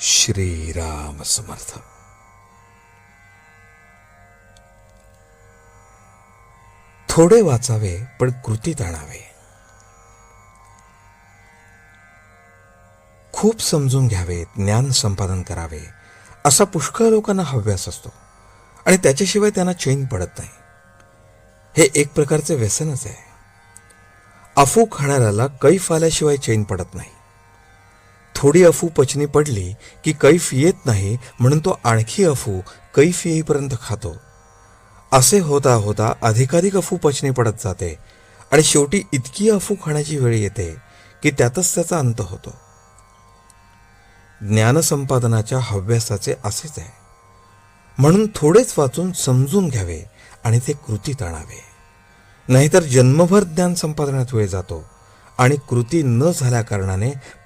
श्रीराम समर्थ। थोडे वाचावे पण कृतीत आणावे खूप समजून घ्यावे ज्ञान संपादन करावे. असा पुष्कळ लोकांना हव्यास असतो. आणि त्याच्याशिवाय त्यांना चैन पडत नाही. हे एक प्रकारचे व्यसनच आहे. अफू खाणाऱ्याला कैफ आल्याशिवाय चैन पडत नाही. थोडी अफू पचनी पडली की कैफ येत नाही म्हणून तो आणखी अफू कैफ येईपर्यंत खातो. असे होता होता अधिकाधिक अफू पचनी पडत जाते आणि शेवटी इतकी अफू खाण्याची वेळ येते की त्यातच त्याचा अंत होतो. ज्ञानसंपादनाच्या हव्यासाचे असेच आहे. म्हणून थोडेच वाचून समजून घ्यावे आणि ते कृतीत आणावे नाहीतर जन्मभर ज्ञान संपादनात वेळ जातो आणि कृती न झाल्याकारणाने